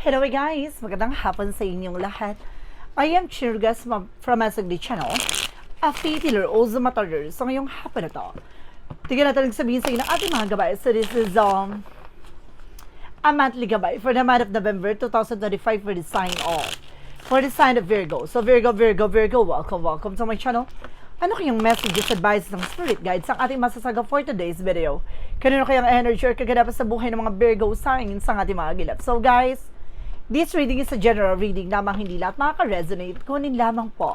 Hello guys! Magandang hapon sa inyong lahat. I am Chirgas from Masagli Channel, a faith healer, also matter. So ngayong hapon na to, tignan natin sabihin sa inyo ng ating mga gabay. So this is um, a monthly gabay for the month of November 2025 for the sign of for the sign of Virgo. So Virgo, Virgo, Virgo, welcome, welcome to my channel. Ano kayang messages, advice ng spirit guides ang ating masasaga for today's video? Kanino kayang energy or kaganapan sa buhay ng mga Virgo signs ang ating mga gilap? So guys, this reading is a general reading lamang hindi lahat makaka-resonate, kunin lamang po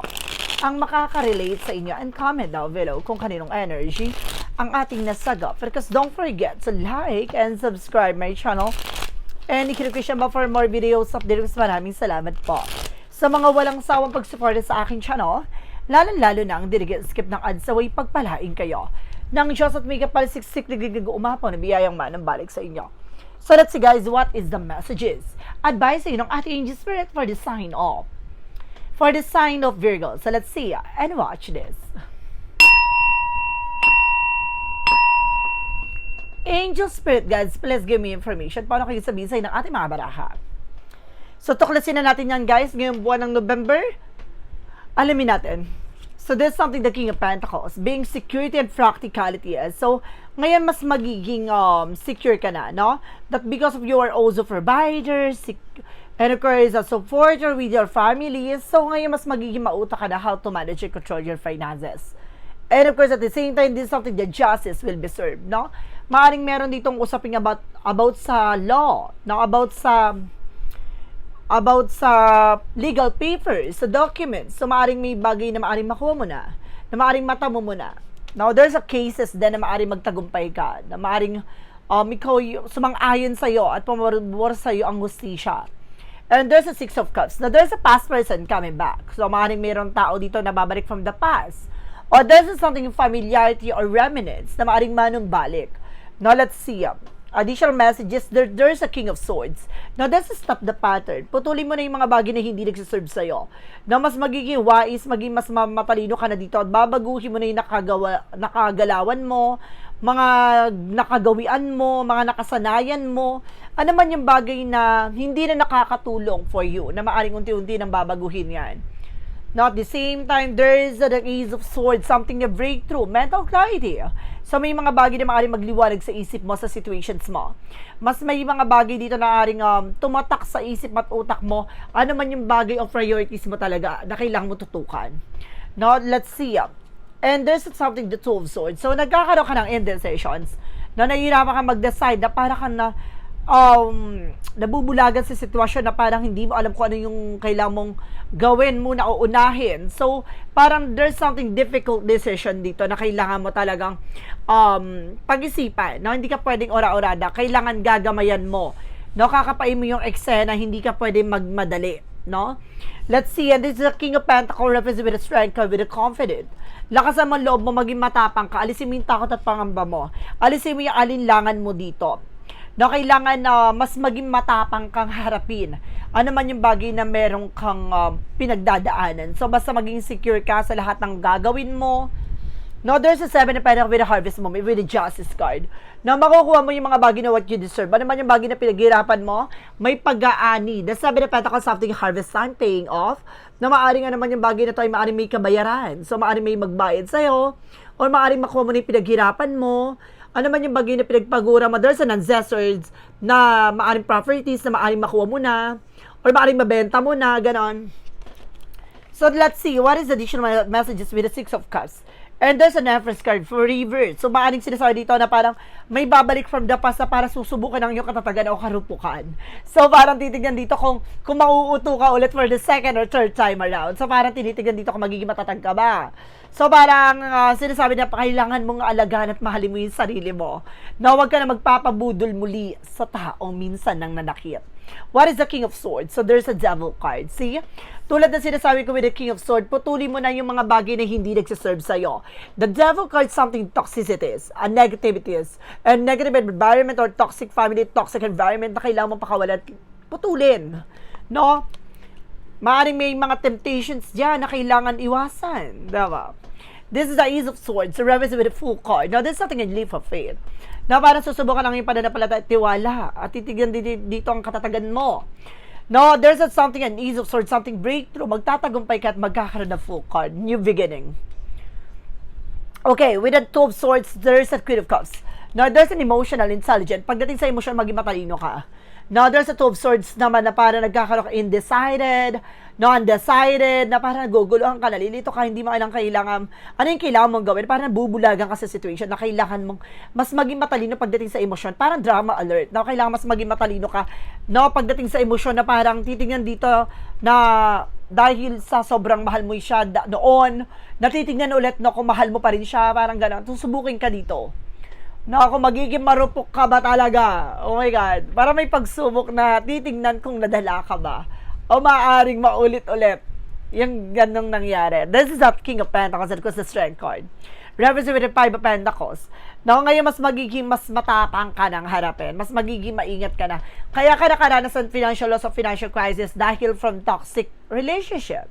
ang makaka-relate sa inyo and comment down below kung kaninong energy ang ating nasaga. Because don't forget to like and subscribe my channel And ikinukusyan ba for more videos updates? Maraming salamat po. Sa mga walang sawang pagsuporta sa aking channel, lalo-lalo na ang dirigit skip ng ads away pagpalain kayo. Nang Diyos at may kapalisiksik nagigig umapaw na biyayang manang balik sa inyo. So let's see guys, what is the messages? Advice ng ating angel spirit for the sign of for the sign of Virgo. So let's see and watch this. Angel Spirit Guides, please give me information. Paano kayo sabihin sa ng ating mga baraha? So, tuklasin na natin yan, guys. Ngayong buwan ng November, alamin natin. So, there's something the King of Pentacles, being security and practicality. is. So, ngayon mas magiging um, secure ka na, no? That because of you are also provider, and of course, a supporter with your family. So, ngayon mas magiging mauta ka na how to manage and control your finances. And of course, at the same time, this is something that justice will be served, no? Maaring meron ditong usaping about about sa law, no? About sa about sa legal papers, sa documents. So, maaring may bagay na maaring makuha mo na, na maaring mata mo muna. Now, there's a cases din na maaring magtagumpay ka, na maaring um, ikaw sumang-ayon sa'yo at pumabor sa'yo ang hustisya. And there's a Six of Cups. Now, there's a past person coming back. So, maaaring mayroong tao dito na babalik from the past. Or there's something familiarity or remnants na maaaring manumbalik. Now, let's see. Um, additional messages, there, there's a King of Swords. Now, that's to stop the pattern. Putulin mo na yung mga bagay na hindi nagsiserve sa'yo. Na mas magiging wise, maging mas ma- matalino ka na dito at babaguhin mo na yung nakagawa, nakagalawan mo, mga nakagawian mo, mga nakasanayan mo, ano man yung bagay na hindi na nakakatulong for you, na maaring unti-unti nang babaguhin yan. Now, at the same time, there is the Ace of Swords, something na breakthrough, mental clarity. So, may mga bagay na maaaring magliwanag sa isip mo, sa situations mo. Mas may mga bagay dito na aaring um, tumatak sa isip at utak mo, ano man yung bagay of priorities mo talaga na kailangan mo tutukan. Now, let's see. And there's something, the Two of Swords. So, nagkakaroon ka ng indecisions na nahihirapan ka mag-decide na para ka na um, nabubulagan sa sitwasyon na parang hindi mo alam kung ano yung kailangan mong gawin muna o unahin. So, parang there's something difficult decision dito na kailangan mo talagang um, pag-isipan. No? Hindi ka pwedeng ora-orada. Kailangan gagamayan mo. No? Kakapain mo yung eksena, hindi ka pwedeng magmadali. No? Let's see, and this is the King of Pentacles represents with a strength, with a confident. Lakasan mo loob mo, maging matapang ka. Alisin mo yung takot at pangamba mo. Alisin mo yung alinlangan mo dito na kailangan na uh, mas maging matapang kang harapin. Ano man yung bagay na meron kang uh, pinagdadaanan. So, basta maging secure ka sa lahat ng gagawin mo. No, there's a seven of with a harvest moment, with a justice card. Na makukuha mo yung mga bagay na what you deserve. Ano man yung bagay na pinaghirapan mo, may pag-aani. The seven of pentacles, something harvest time, paying off. Na maaaring nga naman yung bagay na to ay maaaring may kabayaran. So, maaaring may magbayad sa'yo. Or maaaring makuha mo na yung pinaghirapan mo ano man yung bagay na pinagpagura there's an ancestors na maaring properties na maaring makuha mo na, or maaring mabenta mo na, ganon. So, let's see, what is the additional messages with the Six of Cups? And there's an Empress card for reverse. So, maaaring sinasabi dito na parang may babalik from the past na para susubukan ng iyong katatagan o karupukan. So, parang titignan dito kung, kung mauuto ka ulit for the second or third time around. So, parang tinitignan dito kung magiging matatag ka ba. So, parang uh, sinasabi na kailangan mong alagaan at mahalin mo yung sarili mo. Na huwag ka na magpapabudol muli sa taong minsan nang nanakit. What is the King of Swords? So, there's a Devil card. See? Tulad na sinasabi ko with the King of Swords, putuli mo na yung mga bagay na hindi nagsiserve sa'yo. The Devil card something toxicities, a negativities, a negative environment or toxic family, toxic environment na kailangan mong pakawalan, putulin. No? Maaring may mga temptations dyan na kailangan iwasan. Diba? This is the Ace of Swords, represent with a full card. Now, this is something in leap of faith. Na parang susubukan lang yung pananampalataya at tiwala at titigyan dito ang katatagan mo. No, there's a something an ease of sort, something breakthrough. Magtatagumpay ka at magkakaroon ng full card. New beginning. Okay, with the Two of Swords, there's a Queen of Cups. Now, there's an emotional, intelligent. Pagdating sa emotion, maging matalino ka. Now, there's a Two of Swords naman na parang nagkakaroon ka indecided, no, undecided, na parang naguguluhan ka, nalilito ka, hindi mo alam kailangan, ano yung kailangan mong gawin, parang bubulagan ka sa situation na kailangan mong mas maging matalino pagdating sa emosyon. Parang drama alert, na kailangan mas maging matalino ka, no, pagdating sa emosyon na parang titingnan dito na dahil sa sobrang mahal mo siya da- noon, natitingnan ulit no kung mahal mo pa rin siya, parang gano'n. Susubukin ka dito. Kung magiging marupok ka ba talaga? Oh my God. Para may pagsubok na titingnan kung nadala ka ba. O maaaring maulit-ulit. Yung ganong nangyari. This is that King of Pentacles and the Strength card. Represent with the Five of Pentacles. No, ngayon mas magiging mas matapang ka ng harapin. Mas magiging maingat ka na. Kaya ka nakaranas ng financial loss of financial crisis dahil from toxic relationship.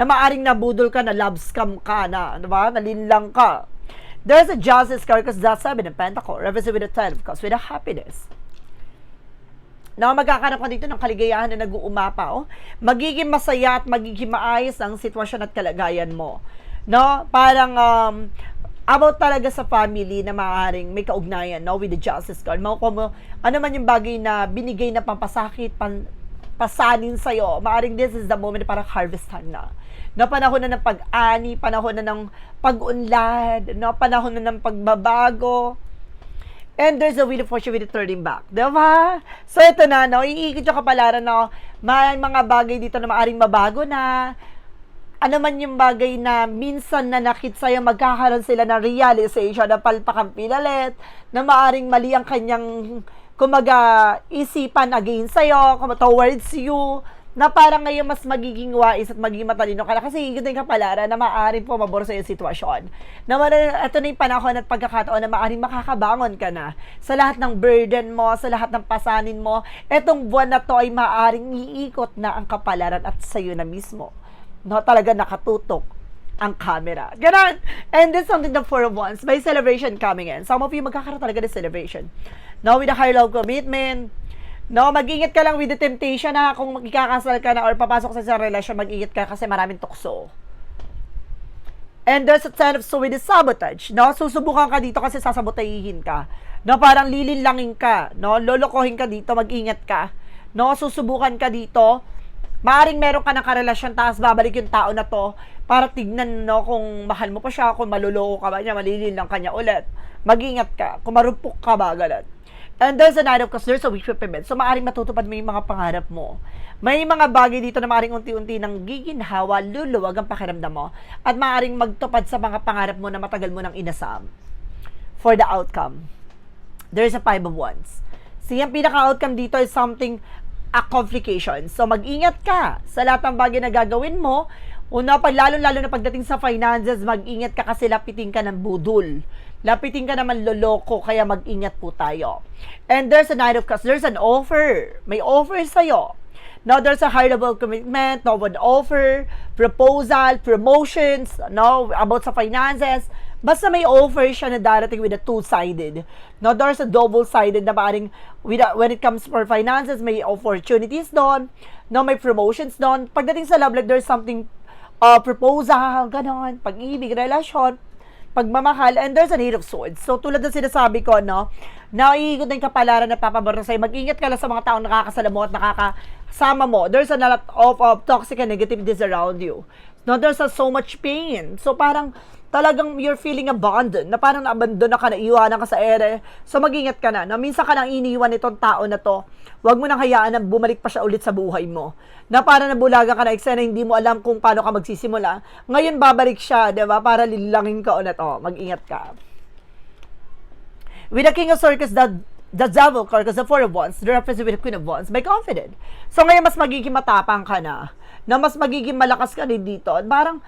Na maaring nabudol ka, na love scam ka na, di ba? Nalinlang ka. There's a justice card because that's seven of Pentacles. Represent with the Ten of Cups with a happiness na magkakaroon ka dito ng kaligayahan na nag-uumapa, oh. Magiging masaya at magiging maayos ang sitwasyon at kalagayan mo. No? Parang, um, about talaga sa family na maaaring may kaugnayan, no? With the justice card. Mo, mo, ano man yung bagay na binigay na pampasakit, pan, pasanin sa'yo, maaaring this is the moment para harvest time na. No, panahon na ng pag-ani, panahon na ng pag-unlad, no, panahon na ng pagbabago, And there's a wheel of fortune with it turning back. Diba? So, ito na, no? Iikot yung kapalaran na may mga bagay dito na maaring mabago na ano man yung bagay na minsan na nakit sa'yo, magkakaroon sila ng realization na palpakang pinalit, na maaring mali ang kanyang, kumaga, isipan against sa'yo, towards you, na parang ngayon mas magiging wais at magiging matalino ka na kasi yun yung kapalaran na maaaring pumabor sa iyong sitwasyon. Na ito na yung panahon at pagkakataon na maaaring makakabangon ka na sa lahat ng burden mo, sa lahat ng pasanin mo. Etong buwan na to ay maaaring iikot na ang kapalaran at sa iyo na mismo. No, talaga nakatutok ang camera. Ganon. And this something four of wands. May celebration coming in. Some of you magkakaroon talaga ng celebration. Now, with a higher love commitment, No, mag-ingat ka lang with the temptation na kung magkakasal ka na or papasok sa isang relasyon, mag-ingat ka kasi maraming tukso. And there's a sign of so with the sabotage, no? Susubukan ka dito kasi sasabotahihin ka. No, parang lilinlangin ka, no? Lolokohin ka dito, mag-ingat ka. No, susubukan ka dito. Maaring meron ka ng karelasyon, tapos babalik yung tao na to para tignan, no, kung mahal mo pa siya, kung maluloko ka ba niya, malililang ka niya ulit. Mag-ingat ka, kung marupok ka ba, ganun. And there's a night of because there's a wish fulfillment. So, maaring matutupad mo yung mga pangarap mo. May mga bagay dito na maaring unti-unti nang giginhawa, luluwag ang pakiramdam mo. At maaring magtupad sa mga pangarap mo na matagal mo nang inasam. For the outcome. There's a five of wands. So, yung pinaka-outcome dito is something, a complication. So, mag-ingat ka sa lahat ng bagay na gagawin mo. Una, pag lalo-lalo na pagdating sa finances, mag-ingat ka kasi lapitin ka ng budol lapitin ka naman loloko, kaya mag-ingat po tayo. And there's a night of cups. There's an offer. May offer sa'yo. Now, there's a high level commitment, no, an offer, proposal, promotions, no, about sa finances. Basta may offer siya na darating with a two-sided. No, there's a double-sided na maaaring with a, when it comes for finances, may opportunities doon. No, may promotions doon. Pagdating sa love life, there's something uh, proposal, ganon, pag-ibig, relasyon pagmamahal, and there's a need of swords. So, tulad ng sinasabi ko, no, naiikot na yung kapalaran na papabor sa'yo. Mag-ingat ka lang sa mga taong nakakasalamu at nakakasama mo. There's a lot of, of toxic and negativities around you. No, there's a, so much pain. So, parang, talagang you're feeling abandoned, na parang naabandon na ka, na iwanan ka sa ere. So, mag-ingat ka na. Na minsan ka nang iniwan itong tao na to, huwag mo nang hayaan na bumalik pa siya ulit sa buhay mo. Na para nabulaga ka na eksena, hindi mo alam kung paano ka magsisimula. Ngayon, babalik siya, di ba? Para lilangin ka ulit. Oh, mag-ingat ka. With the King of Circus, the the devil card, because the four of wands, the represent with the queen of wands, may confident. So ngayon, mas magiging matapang ka na, na mas magiging malakas ka rin dito. At parang,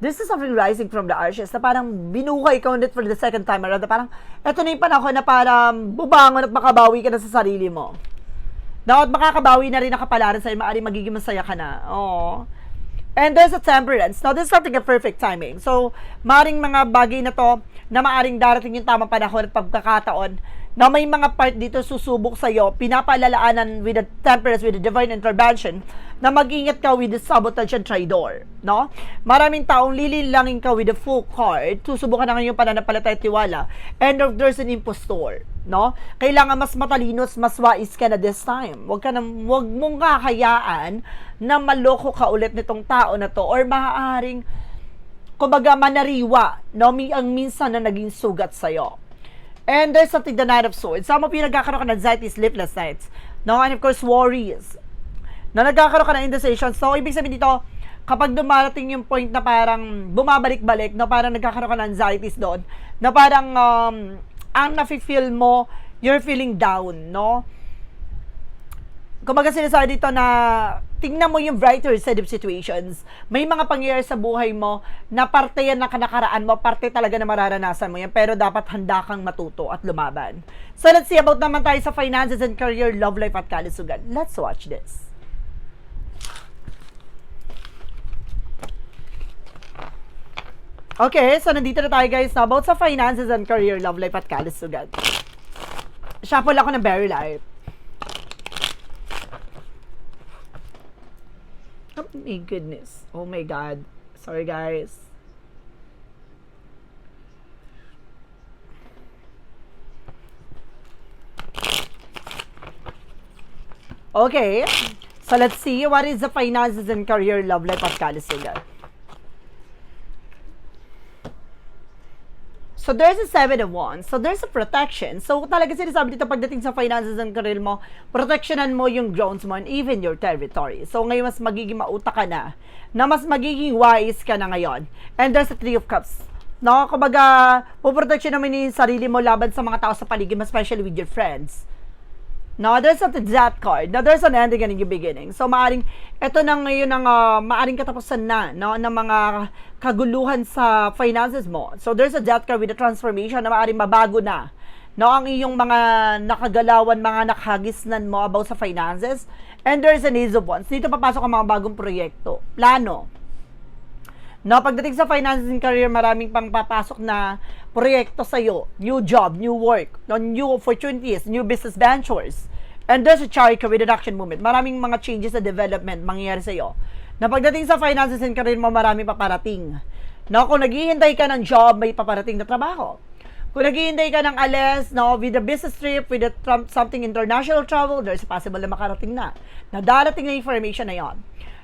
this is something rising from the ashes na parang binuhay ka ulit for the second time around. Parang, eto na yung panahon na parang bubangon at makabawi ka na sa sarili mo. Na at makakabawi na rin ang kapalaran sa'yo, maaaring magiging masaya ka na. Oo. And there's a temperance. Now, this is something a perfect timing. So, maring mga bagay na to na maaring darating yung tamang panahon at pagkakataon na may mga part dito susubok sa'yo, pinapaalalaanan with the temperance, with the divine intervention, na mag-ingat ka with the sabotage and traitor, no? Maraming taong lililangin ka with the full card, susubukan na ngayon pananampalataya at tiwala, and if there's an impostor, no? Kailangan mas matalinos, mas wais ka na this time. Huwag ka na, huwag mong kakayaan na maloko ka ulit nitong tao na to, or maaaring, kumbaga manariwa, no? Ang minsan na naging sugat sa'yo. And there's something, the Knight of Swords. Some of you nagkakaroon ka ng anxiety, sleepless nights. No? And of course, worries. Na nagkakaroon ka ng indecision. So, ibig sabihin dito, kapag dumarating yung point na parang bumabalik-balik, no, parang nagkakaroon ka ng anxieties doon, na parang um, ang nafe-feel mo, you're feeling down, no? Kumbaga sinasabi dito na tingnan mo yung brighter side of situations. May mga pangyayari sa buhay mo na parte yan na kanakaraan mo, parte talaga na mararanasan mo yan, pero dapat handa kang matuto at lumaban. So let's see about naman tayo sa finances and career, love life at kalusugan. Let's watch this. Okay, so nandito na tayo guys about sa finances and career, love life at kalusugan. Shuffle ako ng very light. Oh my goodness. Oh my god. Sorry guys. Okay. So let's see what is the finances and career love life at kalusugan. So there's a seven of wands. So there's a protection. So talaga sinasabi dito pagdating sa finances and career mo, protectionan mo yung grounds mo and even your territory. So ngayon mas magiging mauta ka na, na mas magiging wise ka na ngayon. And there's a three of cups. No, kumbaga, puprotection naman yung sarili mo laban sa mga tao sa paligid especially with your friends. No, there's a that card. Now, there's an ending and a beginning. So, maaring, ito na ngayon ang uh, maaring katapusan na, no, ng mga kaguluhan sa finances mo. So, there's a death card with a transformation na maaring mabago na. No, ang iyong mga nakagalawan, mga nakagisnan mo about sa finances. And there's an ace of wands. Dito papasok ang mga bagong proyekto. Plano. No, pagdating sa finances and career, maraming pang papasok na proyekto sa iyo, new job, new work, no, new opportunities, new business ventures. And there's a chariot with an action movement. Maraming mga changes sa development mangyayari sa iyo. Na pagdating sa finances and career mo, marami paparating. No, kung naghihintay ka ng job, may paparating na trabaho. Kung naghihintay ka ng alis, no, with a business trip, with a trum- something international travel, there's possible na makarating na. Na darating na information na yon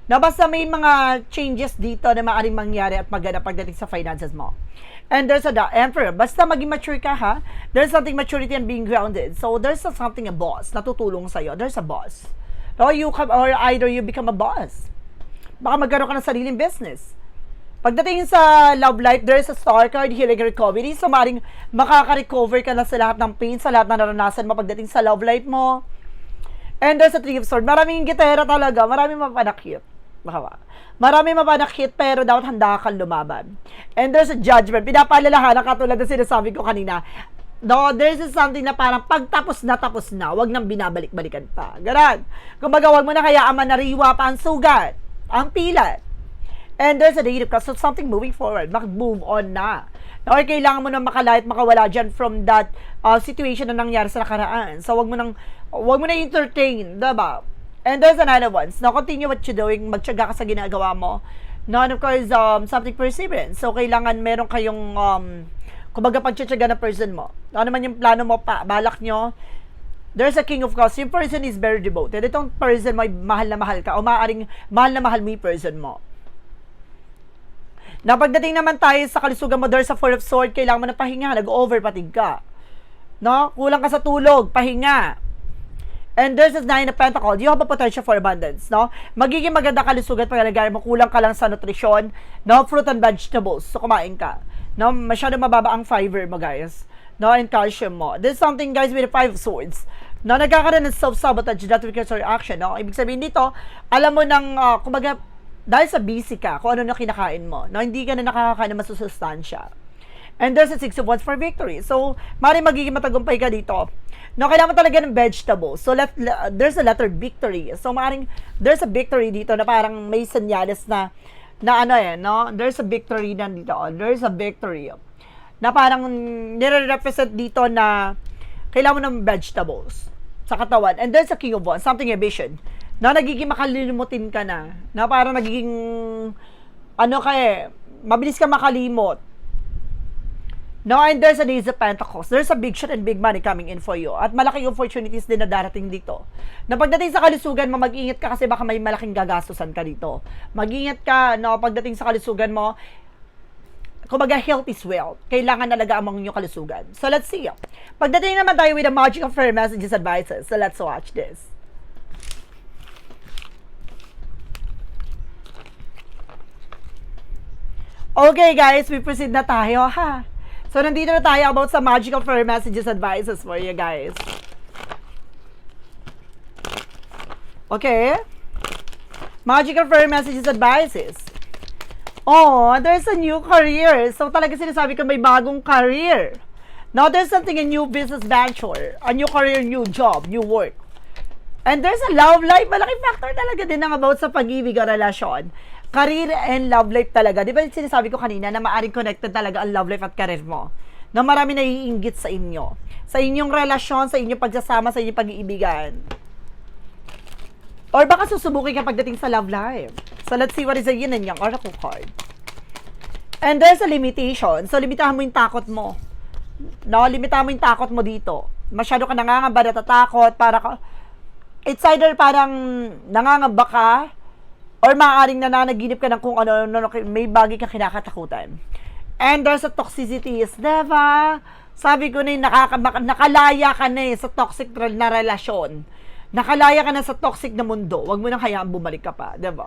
na basta may mga changes dito na maaaring mangyari at maganda pagdating sa finances mo. And there's a the emperor. Basta maging mature ka ha, there's something maturity and being grounded. So there's a something a boss na tutulong sa'yo. There's a boss. Or you come, or either you become a boss. Baka magkaroon ka ng sariling business. Pagdating sa love life, there's a star card, healing recovery. So, maring makaka-recover ka na sa lahat ng pain, sa lahat na naranasan mo pagdating sa love life mo. And there's a three of swords. Maraming gitera talaga. Maraming mapanakit. Baka ba? Marami mapanakit pero dapat handa kang lumaban. And there's a judgment. Pinapaalalahanan katulad ng sinasabi ko kanina. No, there's something na parang pagtapos na tapos na, wag nang binabalik-balikan pa. Ganon. Kumbaga, wag mo na kaya manariwa pa ang sugat, ang pilat. And there's a negative cause of something moving forward. Mag-move on na. Or kailangan mo na makalait, makawala dyan from that uh, situation na nangyari sa nakaraan. So, wag mo nang, wag mo na entertain, diba? And there's another one. Now, continue what you're doing. Magtyaga ka sa ginagawa mo. No, and of course, um, something perseverance. So, kailangan meron kayong, um, kumbaga, pagtsatsaga na person mo. Ano naman yung plano mo pa, balak nyo, there's a king of cups. Yung person is very devoted. Itong person mo, mahal na mahal ka. O maaaring mahal na mahal mo yung person mo. Na pagdating naman tayo sa kalusugan mo, there's a four of sword, kailangan mo na pahinga, nag-over patig ka. No? Kulang ka sa tulog, pahinga. And there's a nine of pentacles, you have a potential for abundance, no? Magiging maganda kalusugan pag nagaya mo, kulang ka lang sa nutrisyon, no? Fruit and vegetables, so kumain ka. No? Masyado mababa ang fiber mo, guys. No? And calcium mo. This is something, guys, with the five swords. No, nagkakaroon ng self-sabotage your action, no? Ibig sabihin dito, alam mo nang, uh, kumbaga, dahil sa busy ka, kung ano na kinakain mo, no? Hindi ka na nakakakain ng masusustansya. And there's a six of wands for victory. So, mari magiging matagumpay ka dito. No, kailangan talaga ng vegetables. So, let, there's a letter victory. So, maaaring there's a victory dito na parang may senyales na na ano eh, no? There's a victory na dito. oh. There's a victory. Na parang nire-represent dito na kailangan mo ng vegetables sa katawan. And there's a king of wands, something a vision. Na nagiging makalilimutin ka na. Na parang nagiging, ano ka eh, mabilis ka makalimot. No, and there's an Ace of Pentacles. There's a big shot and big money coming in for you. At malaking opportunities din na darating dito. Na pagdating sa kalusugan mo, mag-ingat ka kasi baka may malaking gagastusan ka dito. Mag-ingat ka, no, pagdating sa kalusugan mo, kumbaga health is wealth. Kailangan talaga among inyong kalusugan. So let's see. Pagdating naman tayo with the magic of fair messages advices. So let's watch this. Okay guys, we proceed na tayo ha. So nandito na tayo about sa magical fair messages advices for you guys. Okay? Magical fair messages advices. Oh, there's a new career. So talaga sinasabi ko may bagong career. Now there's something a new business venture, a new career, new job, new work. And there's a love life. Malaking factor talaga din ang about sa pag-ibig o relasyon. Career and love life talaga. Di ba sinasabi ko kanina na maaring connected talaga ang love life at career mo? Na marami naiinggit sa inyo. Sa inyong relasyon, sa inyong pagsasama, sa inyong pag-iibigan. Or baka susubukin ka pagdating sa love life. So let's see what is the yin and yang oracle card. And there's a limitation. So limitahan mo yung takot mo. No, limitahan mo yung takot mo dito. Masyado ka nangangamba, natatakot, para ka, it's either parang nangangamba ka, or maaaring nananaginip ka ng kung ano, ano, may bagay kang kinakatakutan. And there's a toxicity is, diba? Sabi ko na yun, nakaka, nakalaya ka na eh sa toxic na relasyon. Nakalaya ka na sa toxic na mundo. Huwag mo nang hayaan bumalik ka pa, diba?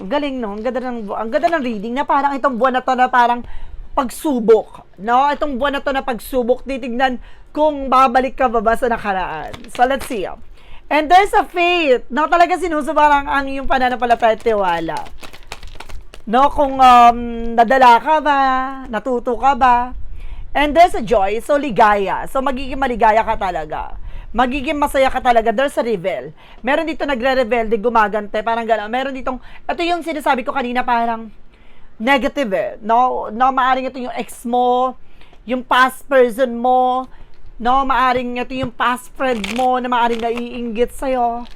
Ang galing, no? Ang ganda ng, ang ganda ng reading na parang itong buwan na to na parang pagsubok. No? Itong buwan na to na pagsubok, titignan kung babalik ka ba ba sa nakaraan. So, let's see. And there's a faith. No, talaga sinusubarang ang iyong pananampalataya. No, kung um, nadala ka ba, natuto ka ba. And there's a joy, so ligaya. So, magiging maligaya ka talaga magiging masaya ka talaga. There's a reveal. Meron dito nagre-reveal, di gumagante, parang gano'n. Meron ditong, ito yung sinasabi ko kanina, parang negative eh. No, no maaring ito yung ex mo, yung past person mo, no, maaring ito yung past friend mo na maaring naiinggit sa'yo.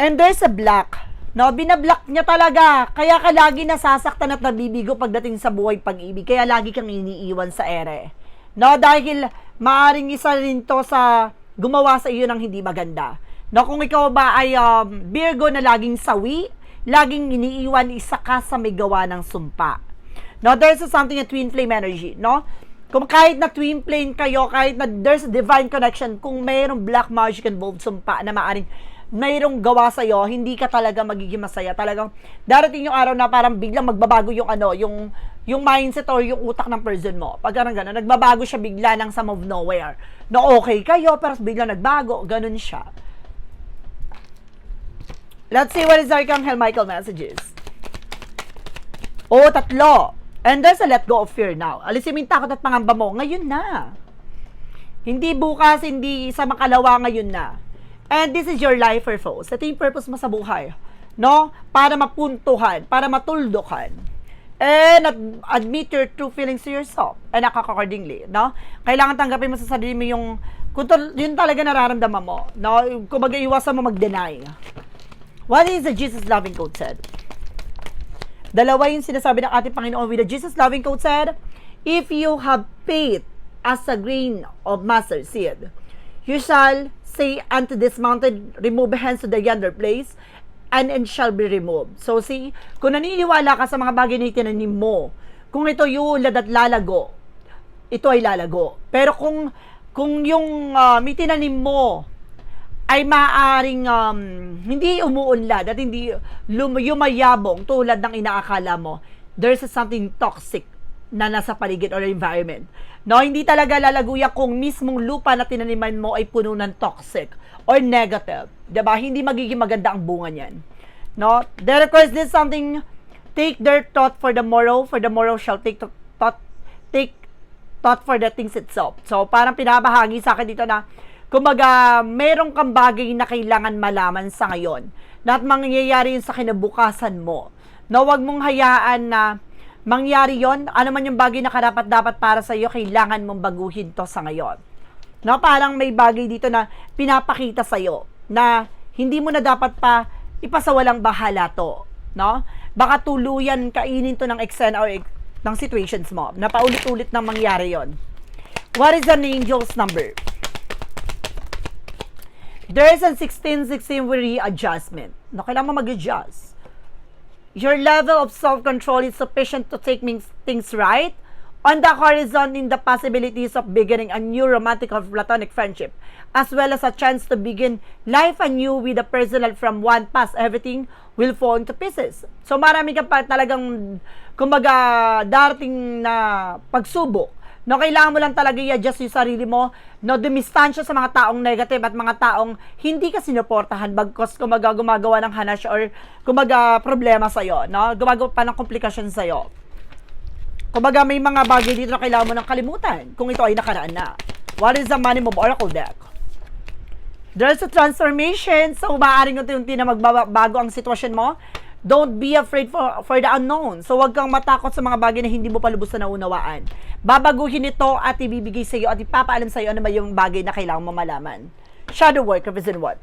And there's a black. No, binablock niya talaga. Kaya ka lagi nasasaktan at nabibigo pagdating sa buhay pag-ibig. Kaya lagi kang iniiwan sa ere. No, dahil maaring isa rin to sa gumawa sa iyo ng hindi maganda. No, kung ikaw ba ay um, Virgo na laging sawi, laging iniiwan isa ka sa may gawa ng sumpa. No, there's something a twin flame energy, no? Kung kahit na twin flame kayo, kahit na there's a divine connection, kung mayroong black magic involved sumpa na maaring mayroong gawa sa iyo, hindi ka talaga magiging masaya. Talagang darating yung araw na parang biglang magbabago yung ano, yung yung mindset or yung utak ng person mo. Pag ganun gano'n, nagbabago siya bigla ng some of nowhere. Na okay kayo, pero biglang nagbago, ganun siya. Let's see what is Archangel Michael messages. Oh, tatlo. And there's a let go of fear now. Alisin mo yung takot at pangamba mo. Ngayon na. Hindi bukas, hindi sa makalawa ngayon na. And this is your life purpose. Ito yung purpose mo sa buhay. No? Para mapuntuhan, para matuldukan. And ad- admit your true feelings to yourself. And act accordingly. No? Kailangan tanggapin mo sa sarili mo yung kung to, yun talaga nararamdaman mo. No? Kung iwasan mo mag-deny. What is the Jesus loving code said? Dalawa yung sinasabi ng ating Panginoon with the Jesus loving code said, If you have faith as a grain of mustard seed, you shall say unto this mountain, remove hence to the yonder place, and it shall be removed. So see, kung naniniwala ka sa mga bagay na itinanim mo, kung ito yulad at lalago, ito ay lalago. Pero kung kung yung uh, may tinanim mo ay maaring um, hindi umuunlad at hindi lum- yumayabong tulad ng inaakala mo, there's something toxic na nasa paligid or environment. No, hindi talaga lalaguya kung mismong lupa na tinaniman mo ay puno ng toxic or negative. 'Di ba? Hindi magiging maganda ang bunga niyan. No? There of course this something take their thought for the morrow, for the morrow shall take thought take thought for the things itself. So, parang pinabahagi sa akin dito na Kumbaga, meron kang bagay na kailangan malaman sa ngayon na at mangyayari yun sa kinabukasan mo. Na huwag mong hayaan na mangyari yon ano man yung bagay na karapat dapat para sa iyo, kailangan mong baguhin to sa ngayon. No, parang may bagay dito na pinapakita sa iyo na hindi mo na dapat pa ipasawalang bahala to, no? Baka tuluyan kainin to ng eksena or ng situations mo na paulit-ulit na mangyari yon. What is an angel's number? There is a 16-16 readjustment. No, kailangan mo mag-adjust. Your level of self-control is sufficient to take things- right on the horizon in the possibilities of beginning a new romantic or platonic friendship, as well as a chance to begin life anew with a personal from one past, everything will fall into pieces. So marami ka pa talagang, kumbaga, darating na pagsubok. No, kailangan mo lang talaga i-adjust yung sarili mo, no, dumistansya sa mga taong negative at mga taong hindi ka sinuportahan bagkos kumaga gumagawa ng hanash or kumaga problema sa'yo, no? Gumagawa pa ng komplikasyon sa'yo. Kumbaga may mga bagay dito na kailangan mo nang kalimutan kung ito ay nakaraan na. What is the money move oracle deck? There's a transformation. So, maaaring unti-unti na magbabago ang sitwasyon mo. Don't be afraid for, for the unknown. So, huwag kang matakot sa mga bagay na hindi mo pa lubos na naunawaan. Babaguhin ito at ibibigay sa iyo at ipapaalam sa iyo ano ba yung bagay na kailangan mo malaman. Shadow work represent what?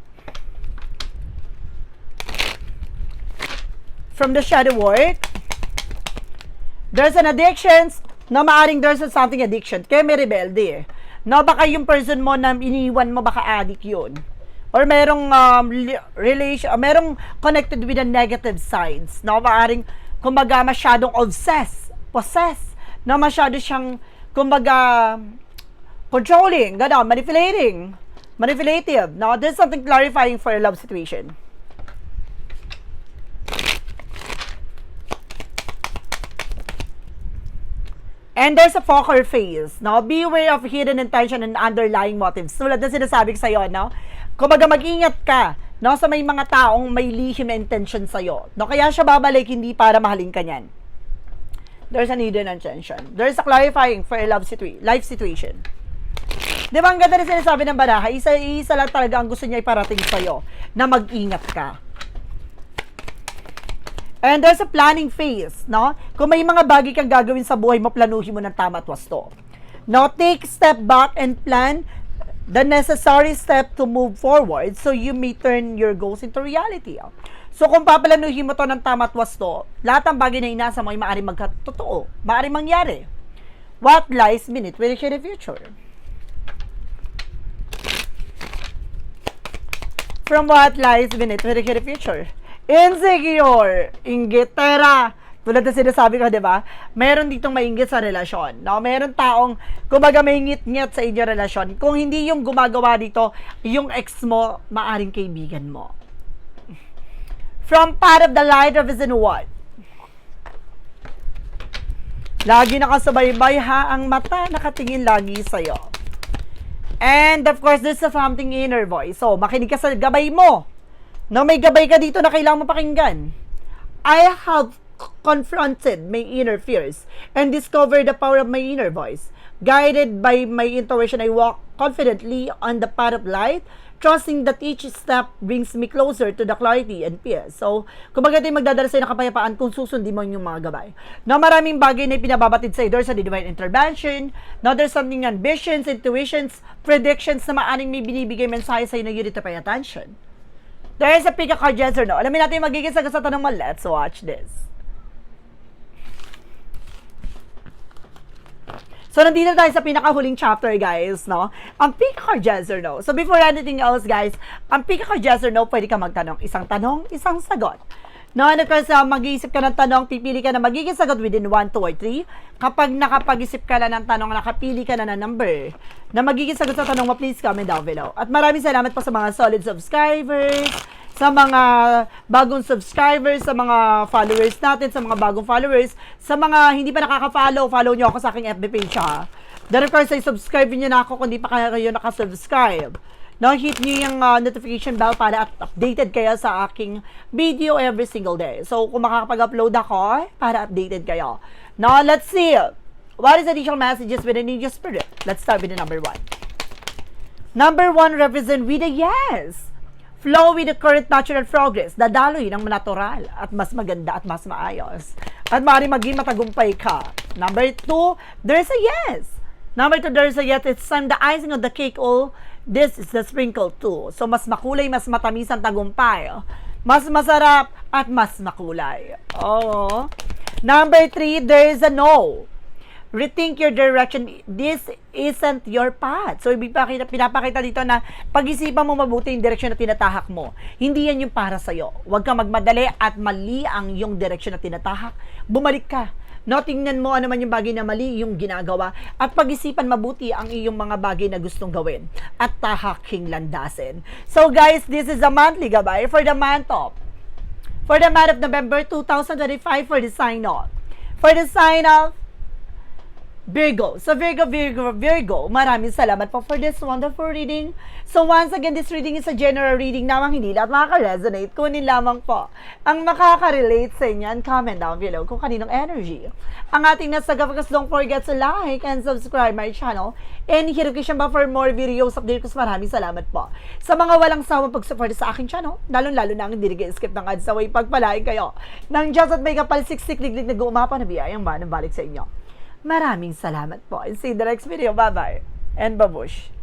From the shadow work, there's an addiction na maaring there's something addiction. Kaya may rebelde eh. No, baka yung person mo na iniwan mo, baka addict yun. Or merong um, relation, uh, merong connected with the negative sides. No, maaring, kumbaga, masyadong obsessed, possessed, na masyado siyang, kumbaga, controlling, gano'n, manipulating, manipulative. No, there's something clarifying for a love situation. And there's a poker face, no? Beware of hidden intention and underlying motives. Tulad na sinasabi ko sa'yo, no? Kumbaga mag-ingat ka, no? Sa may mga taong may lihim na intention sa'yo. No? Kaya siya babalik hindi para mahalin ka niyan. There's an hidden intention. There's a clarifying for a love situa- life situation. Di ba ang ganda na sinasabi ng baraha? Isa, isa lang talaga ang gusto niya iparating sa'yo na mag-ingat ka. And there's a planning phase, no? Kung may mga bagay kang gagawin sa buhay mo, planuhin mo ng tama at wasto. Now, take step back and plan the necessary step to move forward so you may turn your goals into reality. So, kung paplanuhin mo to ng tama at wasto, lahat ng bagay na inasa mo ay maaaring magkatotoo, maaaring mangyari. What lies beneath share the future? From what lies beneath share the future? Insecure, inggitera. Tulad na sinasabi ko, di ba? Meron ditong mainggit sa relasyon. No? Meron taong, kumbaga may ngit-ngit sa inyong relasyon. Kung hindi yung gumagawa dito, yung ex mo, maaring kaibigan mo. From part of the light represent what? Lagi nakasubaybay ha, ang mata nakatingin lagi sa'yo. And of course, there's a something inner voice. So, makinig ka sa gabay mo. No, may gabay ka dito na kailangan mo pakinggan. I have confronted my inner fears and discovered the power of my inner voice. Guided by my intuition, I walk confidently on the path of light, trusting that each step brings me closer to the clarity and peace. So, kumbaga yung magdadala sa'yo ng kapayapaan kung susundin mo yung mga gabay. Na maraming bagay na pinababatid sa'yo, there's a divine intervention, now there's something ambitions, intuitions, predictions na maaring may binibigay mensahe sa'yo na you need to pay attention. There is a pick a card, yes or no. Alamin natin yung magiging sagot sa tanong mo. Let's watch this. So, nandito tayo sa pinakahuling chapter, guys, no? Ang pick card, yes or no. So, before anything else, guys, ang pick card, yes or no, pwede ka magtanong. Isang tanong, isang sagot. No, and of course, uh, mag-iisip ka ng tanong, pipili ka na magiging sagot within 1, 2, or 3. Kapag nakapag-isip ka na ng tanong, nakapili ka na ng number na magiging sagot sa tanong mo, please comment down below. At maraming salamat po sa mga solid subscribers, sa mga bagong subscribers, sa mga followers natin, sa mga bagong followers, sa mga hindi pa nakaka-follow, follow nyo ako sa aking FB page ha. Then of course, ay subscribe nyo na ako kung di pa kayo nakasubscribe. No, hit nyo yung uh, notification bell para at updated kayo sa aking video every single day. So, kung makakapag-upload ako, para updated kayo. Now, let's see. What is additional messages with the Ninja Spirit? Let's start with the number one. Number one, represent with a yes. Flow with the current natural progress. Dadaloy ng natural at mas maganda at mas maayos. At maaari maging matagumpay ka. Number two, there's a yes. Number two, there's a yes. It's time the icing on the cake. Oh, this is the sprinkle too. So, mas makulay, mas matamis ang tagumpay. Mas masarap at mas makulay. Oh. Number three, there's a no rethink your direction. This isn't your path. So, ibig pakita, pinapakita dito na pag-isipan mo mabuti yung direction na tinatahak mo. Hindi yan yung para sa'yo. Huwag kang magmadali at mali ang yung direction na tinatahak. Bumalik ka. No, tingnan mo ano man yung bagay na mali yung ginagawa at pag-isipan mabuti ang iyong mga bagay na gustong gawin at tahaking landasin. So guys, this is a monthly gabay for the month of for the month of November 2025 for the sign off. For the sign off, Virgo. So Virgo, Virgo, Virgo, maraming salamat po for this wonderful reading. So once again, this reading is a general reading namang hindi lahat makaka-resonate. Kunin lamang po ang makaka-relate sa inyo and comment down below kung kaninong energy. Ang ating nasa gawakas, don't forget to like and subscribe my channel and hit notification bell for more videos update ko. Maraming salamat po. Sa mga walang sawang pag-support sa aking channel, lalong-lalo na ang hindi nag-skip ng ads sa way pagpalain kayo ng Diyos at may kapal siksik liglig na gumapa na biyayang manang balik sa inyo. Maraming salamat po. And see the next video. Bye-bye. And babush.